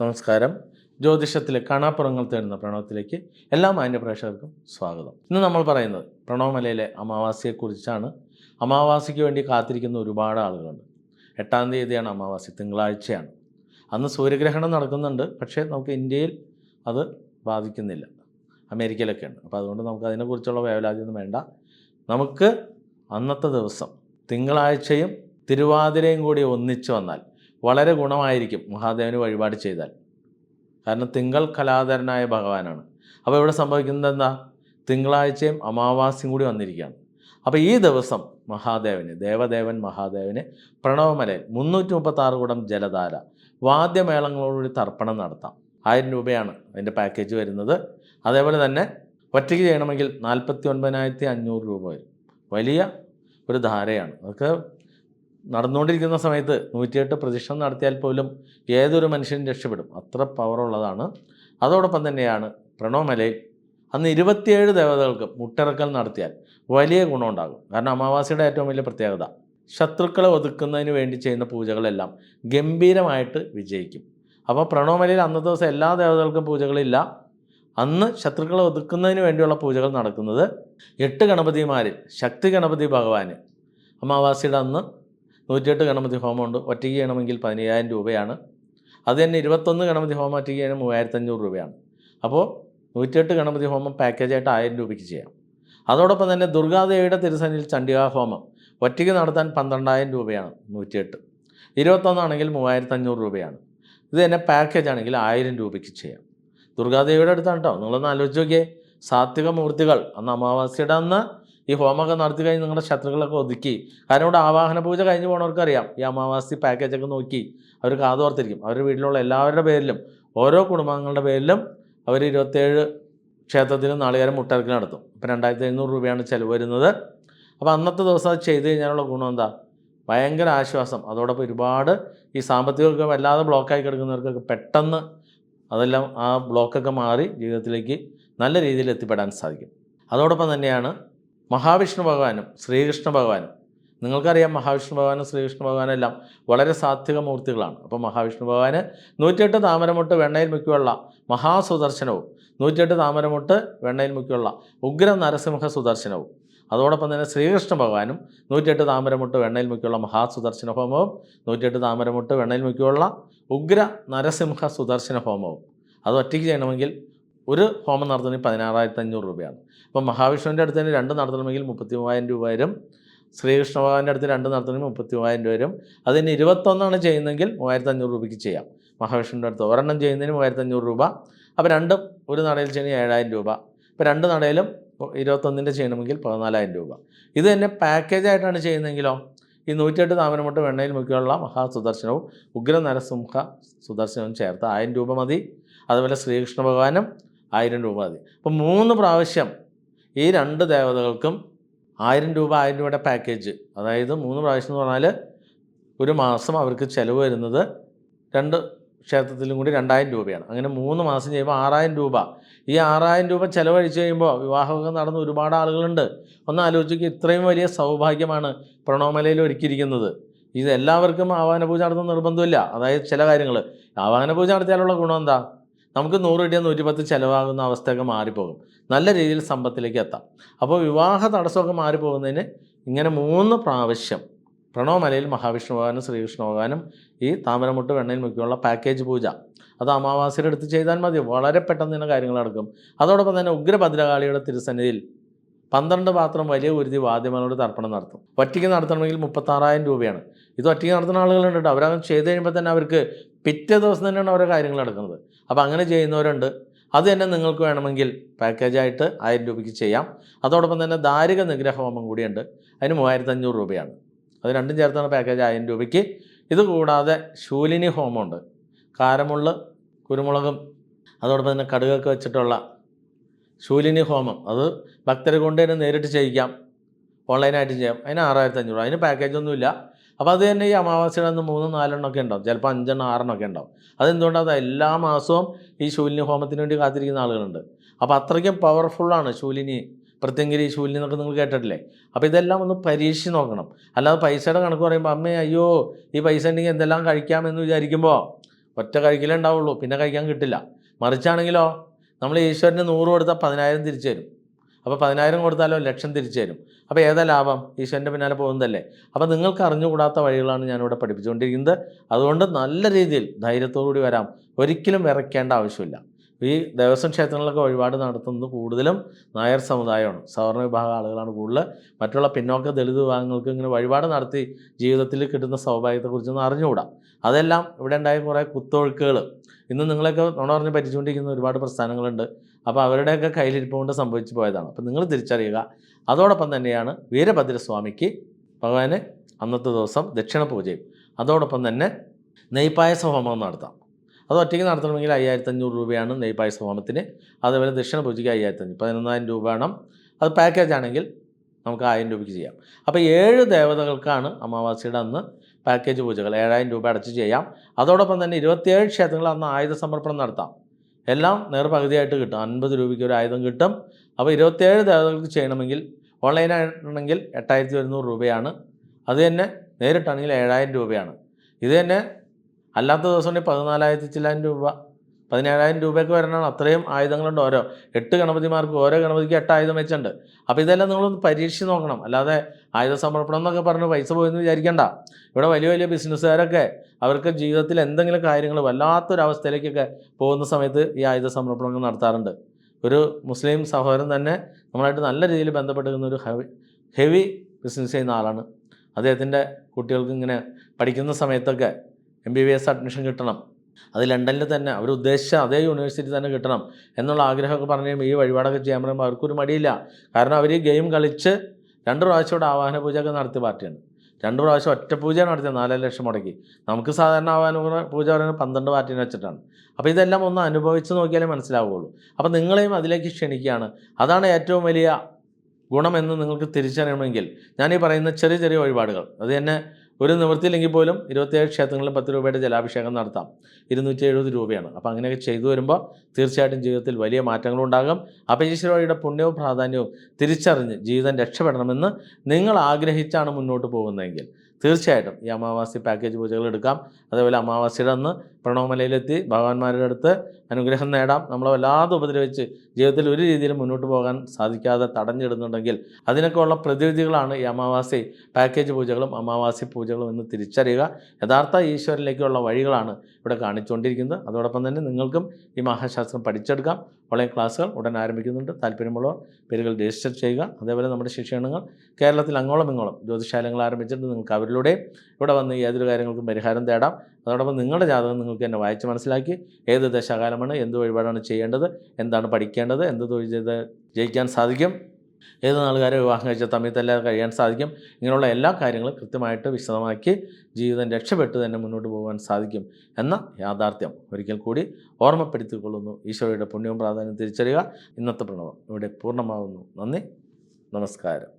നമസ്കാരം. ജ്യോതിഷത്തിലെ കാണാപ്പുറങ്ങൾ തേടുന്ന പ്രണവത്തിലേക്ക് എല്ലാ മാന്യപ്രേക്ഷകർക്കും സ്വാഗതം. ഇന്ന് നമ്മൾ പറയുന്നത് പ്രണവമലയിലെ അമാവാസിയെക്കുറിച്ചാണ്. അമാവാസിക്ക് വേണ്ടി കാത്തിരിക്കുന്ന ഒരുപാട് ആളുകളുണ്ട്. എട്ടാം തീയതിയാണ് അമാവാസി തിങ്കളാഴ്ചയാണ്. അന്ന് സൂര്യഗ്രഹണം നടക്കുന്നുണ്ട് പക്ഷേ നമുക്ക് ഇന്ത്യയിൽ അത് ബാധിക്കുന്നില്ല. അമേരിക്കയിലൊക്കെയാണ്. അപ്പോൾ അതുകൊണ്ട് നമുക്ക് അതിനെക്കുറിച്ചുള്ള വേവലാതിയൊന്നും വേണ്ട. നമുക്ക് അന്നത്തെ ദിവസം തിങ്കളാഴ്ചയും തിരുവാതിരയും കൂടി ഒന്നിച്ചു വന്നാൽ വളരെ ഗുണമായിരിക്കും മഹാദേവന് വഴിപാട് ചെയ്താൽ. കാരണം തിങ്കൾ കലാധരനായ ഭഗവാനാണ്. അപ്പോൾ ഇവിടെ സംഭവിക്കുന്നത് എന്താ? തിങ്കളാഴ്ചയും അമാവാസ്യം കൂടി വന്നിരിക്കുകയാണ്. അപ്പോൾ ഈ ദിവസം മഹാദേവന് ദേവദേവൻ മഹാദേവന് പ്രണവമലയിൽ മുന്നൂറ്റി മുപ്പത്താറ് കൂടം ജലധാര വാദ്യമേളങ്ങളോടുകൂടി തർപ്പണം നടത്താം. ആയിരം രൂപയാണ് അതിന്റെ പാക്കേജ് വരുന്നത്. അതേപോലെ തന്നെ ഒറ്റയ്ക്ക് ചെയ്യണമെങ്കിൽ നാൽപ്പത്തി ഒൻപതിനായിരത്തി അഞ്ഞൂറ് രൂപ വരും. വലിയ ഒരു ധാരയാണ്. അതൊക്കെ നടന്നുകൊണ്ടിരിക്കുന്ന സമയത്ത് നൂറ്റിയെട്ട് പ്രദക്ഷിണം നടത്തിയാൽ പോലും ഏതൊരു മനുഷ്യനും രക്ഷപ്പെടും. അത്ര പവറുള്ളതാണ് അതോടൊപ്പം തന്നെയാണ് പ്രണവമലയിൽ അന്ന് ഇരുപത്തിയേഴ് ദേവതകൾക്ക് മുട്ടിറക്കൽ നടത്തിയാൽ വലിയ ഗുണമുണ്ടാകും. കാരണം അമാവാസിയുടെ ഏറ്റവും വലിയ പ്രത്യേകത ശത്രുക്കളെ ഒതുക്കുന്നതിന് വേണ്ടി ചെയ്യുന്ന പൂജകളെല്ലാം ഗംഭീരമായിട്ട് വിജയിക്കും. അപ്പോൾ പ്രണവമലയിൽ അന്നത്തെ ദിവസം എല്ലാ ദേവതകൾക്കും പൂജകളില്ല അന്ന് ശത്രുക്കളെ ഒതുക്കുന്നതിന് വേണ്ടിയുള്ള പൂജകൾ നടക്കുന്നത് എട്ട് ഗണപതിമാരിൽ ശക്തി ഗണപതി ഭഗവാന് അമാവാസിയുടെ അന്ന് നൂറ്റിയെട്ട് ഗണപതി ഹോമമുണ്ട്. ഒറ്റയ്ക്ക് ചെയ്യണമെങ്കിൽ പതിനയ്യായിരം രൂപയാണ്. അത് തന്നെ ഇരുപത്തൊന്ന് ഗണപതി ഹോമം ഒറ്റയ്ക്ക് ചെയ്യണം മൂവായിരത്തഞ്ഞൂറ് രൂപയാണ്. അപ്പോൾ നൂറ്റിയെട്ട് ഗണപതി ഹോമം പാക്കേജായിട്ട് ആയിരം രൂപയ്ക്ക് ചെയ്യാം. അതോടൊപ്പം തന്നെ ദുർഗാദേവിയുടെ തിരുസന്നിൽ ചണ്ഡികാ ഹോമം ഒറ്റയ്ക്ക് നടത്താൻ പന്ത്രണ്ടായിരം രൂപയാണ് നൂറ്റിയെട്ട്. ഇരുപത്തൊന്നാണെങ്കിൽ മൂവായിരത്തഞ്ഞൂറ് രൂപയാണ്. ഇത് തന്നെ പാക്കേജ് ആണെങ്കിൽ ആയിരം രൂപയ്ക്ക് ചെയ്യാം. ദുർഗാദേവിയുടെ അടുത്താണ് കേട്ടോ നിങ്ങളൊന്ന് ആലോചിച്ച് നോക്കിയേ. സാത്വിക മൂർത്തികൾ അന്ന് അമാവാസ്യയുടെ അന്ന് ഈ ഹോമൊക്കെ നടത്തി കഴിഞ്ഞ് നിങ്ങളുടെ ശത്രുക്കളൊക്കെ ഒതുക്കി. കാരണം ഇവിടെ ആവാഹന പൂജ കഴിഞ്ഞ് പോണവർക്കറിയാം. ഈ അമാവാസി പാക്കേജൊക്കെ നോക്കി അവർ കാതോർത്തിരിക്കും. അവരുടെ വീട്ടിലുള്ള എല്ലാവരുടെ പേരിലും ഓരോ കുടുംബാംഗങ്ങളുടെ പേരിലും അവർ ഇരുപത്തേഴ് ക്ഷേത്രത്തിൽ നാളികേരം മുട്ടറക്കൽ നടത്തും. ഇപ്പം രണ്ടായിരത്തി എഴുന്നൂറ് രൂപയാണ് ചിലവ് വരുന്നത്. അപ്പോൾ അന്നത്തെ ദിവസം അത് ചെയ്ത് കഴിഞ്ഞാലുള്ള ഗുണം എന്താ? ഭയങ്കര ആശ്വാസം. അതോടൊപ്പം ഒരുപാട് ഈ സാമ്പത്തികമൊക്കെ വല്ലാതെ ബ്ലോക്കായി കിടക്കുന്നവർക്കൊക്കെ പെട്ടെന്ന് അതെല്ലാം ആ ബ്ലോക്കൊക്കെ മാറി ജീവിതത്തിലേക്ക് നല്ല രീതിയിൽ എത്തിപ്പെടാൻ സാധിക്കും. അതോടൊപ്പം തന്നെയാണ് മഹാവിഷ്ണു ഭഗവാനും ശ്രീകൃഷ്ണ ഭഗവാനും. നിങ്ങൾക്കറിയാം മഹാവിഷ്ണു ഭഗവാനും ശ്രീകൃഷ്ണ ഭഗവാനും എല്ലാം വളരെ സാത്വിക മൂർത്തികളാണ്. അപ്പോൾ മഹാവിഷ്ണു ഭഗവാന് നൂറ്റിയെട്ട് താമരമുട്ട് വെണ്ണയിൽ മുക്കിയുള്ള മഹാസുദർശനവും നൂറ്റിയെട്ട് താമരമുട്ട് വെണ്ണയിൽ മുക്കിയുള്ള ഉഗ്ര നരസിംഹ സുദർശനവും. അതോടൊപ്പം തന്നെ ശ്രീകൃഷ്ണ ഭഗവാനും നൂറ്റിയെട്ട് താമരമുട്ട് വെണ്ണയിൽ മുക്കിയുള്ള മഹാസുദർശന ഹോമവും നൂറ്റിയെട്ട് താമരമുട്ട് വെണ്ണയിൽ മുക്കിയുള്ള ഉഗ്ര നരസിംഹ സുദർശന ഹോമവും. അത് ഒറ്റയ്ക്ക് ചെയ്യണമെങ്കിൽ ഒരു ഹോമം നടത്തണമെങ്കിൽ പതിനാറായിരത്തി അഞ്ഞൂറ് രൂപയാണ്. അപ്പോൾ മഹാവിഷ്ണുവിന്റെ അടുത്ത് തന്നെ രണ്ട് നടത്തണമെങ്കിൽ മുപ്പത്തി മൂവായിരം രൂപ വരും ശ്രീകൃഷ്ണ ഭഗവാന്റെ അടുത്ത് രണ്ട് നടത്തണമെങ്കിൽ മുപ്പത്തി മൂവായിരം രൂപ വരും അതിന് ഇരുപത്തൊന്നാണ് ചെയ്യുന്നതെങ്കിൽ മൂവായിരത്തി അഞ്ഞൂറ് രൂപയ്ക്ക് ചെയ്യാം. മഹാവിഷ്ണുവിന്റെ അടുത്ത് ഒരെണ്ണം ചെയ്യുന്നതിന് മൂവായിരത്തി അഞ്ഞൂറ് രൂപ. അപ്പോൾ രണ്ടും ഒരു നടയിൽ ചെയ്യണമെങ്കിൽ ഏഴായിരം രൂപ. ഇപ്പോൾ രണ്ട് നടയിലും ഇരുപത്തൊന്നിന്റെ ചെയ്യണമെങ്കിൽ പതിനാലായിരം രൂപ. ഇത് തന്നെ പാക്കേജായിട്ടാണ് ചെയ്യുന്നതെങ്കിലോ? ഈ നൂറ്റിയെട്ട് താമരമുട്ട വെണ്ണയിൽ മുക്കിയുള്ള മഹാസുദർശനവും ഉഗ്ര നരസിംഹ സുദർശനവും ചേർത്ത് ആയിരം രൂപ മതി. അതുപോലെ ശ്രീകൃഷ്ണ ഭഗവാനും ആയിരം രൂപ മതി. അപ്പം മൂന്ന് പ്രാവശ്യം ഈ രണ്ട് ദേവതകൾക്കും ആയിരം രൂപ ആയിരം രൂപയുടെ പാക്കേജ് അതായത് മൂന്ന് പ്രാവശ്യം എന്ന് പറഞ്ഞാൽ ഒരു മാസം അവർക്ക് ചിലവ് വരുന്നത് രണ്ട് ക്ഷേത്രത്തിലും കൂടി രണ്ടായിരം രൂപയാണ്. അങ്ങനെ മൂന്ന് മാസം ചെയ്യുമ്പോൾ ആറായിരം രൂപ. ഈ ആറായിരം രൂപ ചിലവഴിച്ച് കഴിയുമ്പോൾ വിവാഹമൊക്കെ നടന്ന ഒരുപാട് ആളുകളുണ്ട്. ഒന്ന് ആലോചിക്കുക ഇത്രയും വലിയ സൗഭാഗ്യമാണ് പ്രണവമലയിൽ ഒരുക്കിയിരിക്കുന്നത്. ഇത് എല്ലാവർക്കും ആവാഹന പൂജ നടത്തുന്ന നിർബന്ധമില്ല. അതായത് ചില കാര്യങ്ങൾ ആവാഹന പൂജ നടത്തിയാലുള്ള ഗുണം എന്താ? നമുക്ക് നൂറ് കിട്ടിയാൽ നൂറ്റിപ്പത്ത് ചിലവാകുന്ന അവസ്ഥയൊക്കെ മാറിപ്പോകും. നല്ല രീതിയിൽ സമ്പത്തിലേക്ക് എത്താം. അപ്പോൾ വിവാഹ തടസ്സമൊക്കെ മാറിപ്പോകുന്നതിന് ഇങ്ങനെ മൂന്ന് പ്രാവശ്യം പ്രണവമലയിൽ മഹാവിഷ്ണു ഭഗവാനും ശ്രീകൃഷ്ണ ഭഗവാനും ഈ താമരമുട്ട് വെണ്ണയിൽ മുക്കിയുള്ള പാക്കേജ് പൂജ. അത് അമാവാസിയുടെ അടുത്ത് ചെയ്താൽ മതി. വളരെ പെട്ടെന്ന് തന്നെ കാര്യങ്ങൾ നടക്കും. അതോടൊപ്പം തന്നെ ഉഗ്രഭദ്രകാളിയുടെ തിരുസന്നിധിയിൽ പന്ത്രണ്ട് പാത്രം വലിയ ഉരുതി വാദ്യമാനോട് തർപ്പണം നടത്തും. ഒറ്റയ്ക്ക് നടത്തണമെങ്കിൽ മുപ്പത്താറായിരം രൂപയാണ്. ഇത് ഒറ്റയ്ക്ക് നടത്തുന്ന ആളുകളുണ്ട് കേട്ടോ. അവരങ്ങനെ ചെയ്ത് കഴിയുമ്പോൾ തന്നെ അവർക്ക് പിറ്റേ ദിവസം തന്നെയാണ് ഓരോ കാര്യങ്ങൾ നടക്കുന്നത്. അപ്പോൾ അങ്ങനെ ചെയ്യുന്നവരുണ്ട്. അത് തന്നെ നിങ്ങൾക്ക് വേണമെങ്കിൽ പാക്കേജായിട്ട് ആയിരം രൂപയ്ക്ക് ചെയ്യാം. അതോടൊപ്പം തന്നെ ദാരിക നിഗ്രഹ ഹോമം കൂടിയുണ്ട്. അതിന് മൂവായിരത്തി അഞ്ഞൂറ് രൂപയാണ്. അത് രണ്ടും ചേർത്താണ് പാക്കേജ് ആയിരം രൂപയ്ക്ക്. ഇത് കൂടാതെ ശൂലിനി ഹോമമുണ്ട്. കാരമുള്ള് കുരുമുളകും അതോടൊപ്പം തന്നെ കടുകൊക്കെ വെച്ചിട്ടുള്ള ശൂലിനി ഹോമം. അത് ഭക്തരെ കൊണ്ട് തന്നെ നേരിട്ട് ചെയ്യിക്കാം. ഓൺലൈനായിട്ട് ചെയ്യാം. അതിന് ആറായിരത്തി അഞ്ഞൂറ് അതിന് പാക്കേജൊന്നുമില്ല അപ്പോൾ അത് തന്നെ ഈ അമാവാസയുടെ അന്ന് മൂന്ന് നാലെണ്ണമൊക്കെ ഉണ്ടാവും. ചിലപ്പോൾ അഞ്ചെണ്ണം ആറെണ്ണമൊക്കെ ഉണ്ടാവും. അതെന്തുകൊണ്ടാണ് അത് എല്ലാ മാസവും ഈ ശൂലിനി ഹോമത്തിന് വേണ്ടി കാത്തിരിക്കുന്ന ആളുകളുണ്ട്. അപ്പോൾ അത്രയ്ക്കും പവർഫുള്ളാണ് ശൂലിനി. പ്രത്യേകിരി ശൂലിനി എന്നൊക്കെ നിങ്ങൾ കേട്ടിട്ടില്ലേ? അപ്പോൾ ഇതെല്ലാം ഒന്ന് പരീക്ഷിച്ച് നോക്കണം. അല്ലാതെ പൈസയുടെ കണക്ക് പറയുമ്പോൾ അമ്മേ അയ്യോ ഈ പൈസ ഉണ്ടെങ്കിൽ എന്തെല്ലാം കഴിക്കാമെന്ന് വിചാരിക്കുമ്പോൾ ഒറ്റ കഴിക്കലേ ഉണ്ടാവുള്ളൂ. പിന്നെ കഴിക്കാൻ കിട്ടില്ല. മറിച്ചാണെങ്കിലോ? നമ്മൾ ഈശ്വരന് നൂറ് കൊടുത്താൽ പതിനായിരം തിരിച്ചു തരും. അപ്പോൾ പതിനായിരം കൊടുത്താലോ ലക്ഷം തിരിച്ചു തരും. അപ്പോൾ ഏതാ ലാഭം? ഈശ്വരന്റെ പിന്നാലെ പോകുന്നതല്ലേ? അപ്പോൾ നിങ്ങൾക്ക് അറിഞ്ഞുകൂടാത്ത വഴികളാണ് ഞാനിവിടെ പഠിപ്പിച്ചുകൊണ്ടിരിക്കുന്നത്. അതുകൊണ്ട് നല്ല രീതിയിൽ ധൈര്യത്തോടുകൂടി വരാം. ഒരിക്കലും വിറയ്ക്കേണ്ട ആവശ്യമില്ല. ഈ ദേവസ്വം ക്ഷേത്രങ്ങളിലൊക്കെ വഴിപാട് നടത്തുന്നത് കൂടുതലും നായർ സമുദായമാണ്. സവർണ വിഭാഗം ആളുകളാണ് കൂടുതൽ. മറ്റുള്ള പിന്നോക്ക ദളിത് വിഭാഗങ്ങൾക്ക് ഇങ്ങനെ വഴിപാട് നടത്തി ജീവിതത്തിൽ കിട്ടുന്ന സൗഭാഗ്യത്തെക്കുറിച്ചൊന്നും അറിഞ്ഞുകൂടാ. അതെല്ലാം ഇവിടെ ഉണ്ടായ കുറേ കുത്തൊഴുക്കുകൾ. ഇന്ന് നിങ്ങളൊക്കെ നുണ പറഞ്ഞ് പറ്റിച്ചുകൊണ്ടിരിക്കുന്ന ഒരുപാട് പ്രസ്ഥാനങ്ങളുണ്ട്. അപ്പോൾ അവരുടെയൊക്കെ കയ്യിലിരിപ്പ് കൊണ്ട് സംഭവിച്ചു പോയതാണ്. അപ്പോൾ നിങ്ങൾ തിരിച്ചറിയുക. അതോടൊപ്പം തന്നെയാണ് വീരഭദ്രസ്വാമിക്ക് ഭഗവാന് അന്നത്തെ ദിവസം ദക്ഷിണ പൂജയും അതോടൊപ്പം തന്നെ നെയ്പായസ ഹോമം നടത്താം. അത് ഒറ്റയ്ക്ക് നടത്തണമെങ്കിൽ അയ്യായിരത്തി അഞ്ഞൂറ് രൂപയാണ് നെയ്പായസ ഹോമത്തിന്. അതേപോലെ ദക്ഷിണ പൂജയ്ക്ക് അയ്യായിരത്തി അഞ്ഞൂറ് പതിനൊന്നായിരം രൂപ വേണം. അത് പാക്കേജ് ആണെങ്കിൽ നമുക്ക് ആയിരം രൂപയ്ക്ക് ചെയ്യാം. അപ്പോൾ ഏഴ് ദേവതകൾക്കാണ് അമാവാസിയുടെ അന്ന് പാക്കേജ് പൂജകൾ ഏഴായിരം രൂപ അടച്ച് ചെയ്യാം. അതോടൊപ്പം തന്നെ ഇരുപത്തിയേഴ് ക്ഷേത്രങ്ങളിൽ അന്ന് ആയുധ സമർപ്പണം നടത്താം. എല്ലാം നേർപകുതിയായിട്ട് കിട്ടും. അൻപത് രൂപയ്ക്ക് ഒരു ആയുധം കിട്ടും. അപ്പോൾ ഇരുപത്തിയേഴ് ദേവതകൾക്ക് ചെയ്യണമെങ്കിൽ ഓൺലൈനായിട്ടുണ്ടെങ്കിൽ എട്ടായിരത്തി ഒരുന്നൂറ് രൂപയാണ്. അത് തന്നെ നേരിട്ടാണെങ്കിൽ ഏഴായിരം രൂപയാണ്. ഇത് തന്നെ അല്ലാത്ത ദിവസം പതിനാലായിരത്തി ചില്ലായിരം രൂപ പതിനേഴായിരം രൂപയൊക്കെ വരണം അത്രയും ആയുധങ്ങളുണ്ട് ഓരോ എട്ട് ഗണപതിമാർക്ക് ഓരോ ഗണപതിക്ക് എട്ട് ആയുധം വെച്ചുണ്ട് അപ്പോൾ ഇതെല്ലാം നിങ്ങളൊന്ന് പരീക്ഷിച്ച് നോക്കണം. അല്ലാതെ ആയുധ സമർപ്പണം എന്നൊക്കെ പറഞ്ഞ് പൈസ പോയെന്ന് വിചാരിക്കണ്ട. ഇവിടെ വലിയ വലിയ ബിസിനസ്സുകാരൊക്കെ അവർക്ക് ജീവിതത്തിൽ എന്തെങ്കിലും കാര്യങ്ങൾ വല്ലാത്തൊരവസ്ഥയിലേക്കൊക്കെ പോകുന്ന സമയത്ത് ഈ ആയുധ സമർപ്പണങ്ങൾ നടത്താറുണ്ട്. ഒരു മുസ്ലിം സഹോദരൻ തന്നെ നമ്മളായിട്ട് നല്ല രീതിയിൽ ബന്ധപ്പെട്ടിരുന്ന ഒരു ഹെവി ഹെവി ബിസിനസ് ചെയ്യുന്ന ആളാണ്. അദ്ദേഹത്തിന്റെ കുട്ടികൾക്ക് ഇങ്ങനെ പഠിക്കുന്ന സമയത്തൊക്കെ M B B S admission കിട്ടണം. അത് ലണ്ടനിൽ തന്നെ. അവർ ഉദ്ദേശിച്ച അതേ യൂണിവേഴ്സിറ്റി തന്നെ കിട്ടണം എന്നുള്ള ആഗ്രഹമൊക്കെ പറഞ്ഞു ഈ വഴിപാടൊക്കെ ചെയ്യാൻ പറയുമ്പോൾ അവർക്കൊരു മടിയില്ല. കാരണം അവർ ഈ ഗെയിം കളിച്ച് രണ്ട് പ്രാവശ്യം ഇവിടെ ആവാഹന പൂജയൊക്കെ നടത്തിയ പാർട്ടിയാണ്. രണ്ട് പ്രാവശ്യം ഒറ്റ പൂജ നടത്തിയത് നാലര ലക്ഷം മുടക്കി. നമുക്ക് സാധാരണ ആവാഹന പൂജ പറയുന്നത് പന്ത്രണ്ട് പാർട്ടിനെ വെച്ചിട്ടാണ്. അപ്പോൾ ഇതെല്ലാം ഒന്ന് അനുഭവിച്ച് നോക്കിയാലേ മനസ്സിലാവുകയുള്ളൂ. അപ്പോൾ നിങ്ങളെയും അതിലേക്ക് ക്ഷണിക്കുകയാണ്. അതാണ് ഏറ്റവും വലിയ ഗുണമെന്ന് നിങ്ങൾക്ക് തിരിച്ചറിയണമെങ്കിൽ ഞാൻ ഈ പറയുന്ന ചെറിയ ചെറിയ വഴിപാടുകൾ. അത് തന്നെ ഒരു നിവൃത്തിയില്ലെങ്കിൽ പോലും ഇരുപത്തിയേഴ് ക്ഷേത്രങ്ങളിൽ പത്ത് രൂപയുടെ ജലാഭിഷേകം നടത്താം. ഇരുന്നൂറ്റി എഴുപത് രൂപയാണ്. അപ്പോൾ അങ്ങനെയൊക്കെ ചെയ്തു വരുമ്പോൾ തീർച്ചയായിട്ടും ജീവിതത്തിൽ വലിയ മാറ്റങ്ങളുണ്ടാകും അപജീശ്വരയുടെ പുണ്യവും പ്രാധാന്യവും തിരിച്ചറിഞ്ഞ് ജീവിതം രക്ഷപ്പെടണമെന്ന് നിങ്ങൾ ആഗ്രഹിച്ചാണ് മുന്നോട്ട് പോകുന്നതെങ്കിൽ തീർച്ചയായിട്ടും ഈ അമാവാസി പാക്കേജ് പൂജകൾ എടുക്കാം. അതേപോലെ അമാവാസിയുടെ അന്ന് പ്രണവമലയിലെത്തി ഭഗവാന്മാരുടെ അടുത്ത് അനുഗ്രഹം നേടാം. നമ്മളെ വല്ലാതെ ഉപദ്രവിച്ച് ജീവിതത്തിൽ ഒരു രീതിയിലും മുന്നോട്ട് പോകാൻ സാധിക്കാതെ തടഞ്ഞിടുന്നുണ്ടെങ്കിൽ അതിനൊക്കെ ഉള്ള പ്രതിവിധികളാണ് ഈ അമാവാസി പാക്കേജ് പൂജകളും അമാവാസി പൂജകളും എന്ന് തിരിച്ചറിയുക. യഥാർത്ഥ ഈശ്വരനിലേക്കുള്ള വഴികളാണ് ഇവിടെ കാണിച്ചുകൊണ്ടിരിക്കുന്നത്. അതോടൊപ്പം തന്നെ നിങ്ങൾക്കും ഈ മഹാശാസ്ത്രം പഠിച്ചെടുക്കാം. ഓൺലൈൻ ക്ലാസ്സുകൾ ഉടൻ ആരംഭിക്കുന്നുണ്ട്. താല്പര്യമുള്ളവർ പേരുകൾ രജിസ്റ്റർ ചെയ്യുക. അതേപോലെ നമ്മുടെ ശിക്ഷണങ്ങൾ കേരളത്തിൽ അങ്ങോളം ഇങ്ങോളം ജ്യോതിശാലങ്ങൾ ആരംഭിച്ചിട്ടുണ്ട്. നിങ്ങൾക്ക് അവരിലൂടെ ഇവിടെ വന്ന് ഏതൊരു കാര്യങ്ങൾക്കും പരിഹാരം തേടാം. അതോടൊപ്പം നിങ്ങളുടെ ജാതകം നിങ്ങൾക്ക് തന്നെ വായിച്ച് മനസ്സിലാക്കി ഏത് ദശാകാലമാണ് എന്ത് വഴിപാടാണ് ചെയ്യേണ്ടത് എന്താണ് പഠിക്കേണ്ടത് എന്ത് തൊഴിൽ ചെയ്ത് ജയിക്കാൻ സാധിക്കും ഏത് നാളുകാരെ വിവാഹം കഴിച്ച തമ്മിൽ കഴിയാൻ സാധിക്കും ഇങ്ങനെയുള്ള എല്ലാ കാര്യങ്ങളും കൃത്യമായിട്ട് വിശദമാക്കി ജീവിതം രക്ഷപ്പെട്ട് തന്നെ മുന്നോട്ട് പോകാൻ സാധിക്കും എന്ന യാഥാർത്ഥ്യം ഒരിക്കൽ കൂടി ഓർമ്മപ്പെടുത്തിക്കൊള്ളുന്നു. ഈശോയുടെ പുണ്യവും പ്രാധാന്യം തിരിച്ചറിയുക. ഇന്നത്തെ പ്രണവം ഇവിടെ പൂർണമാകുന്നു നന്ദി. നമസ്കാരം.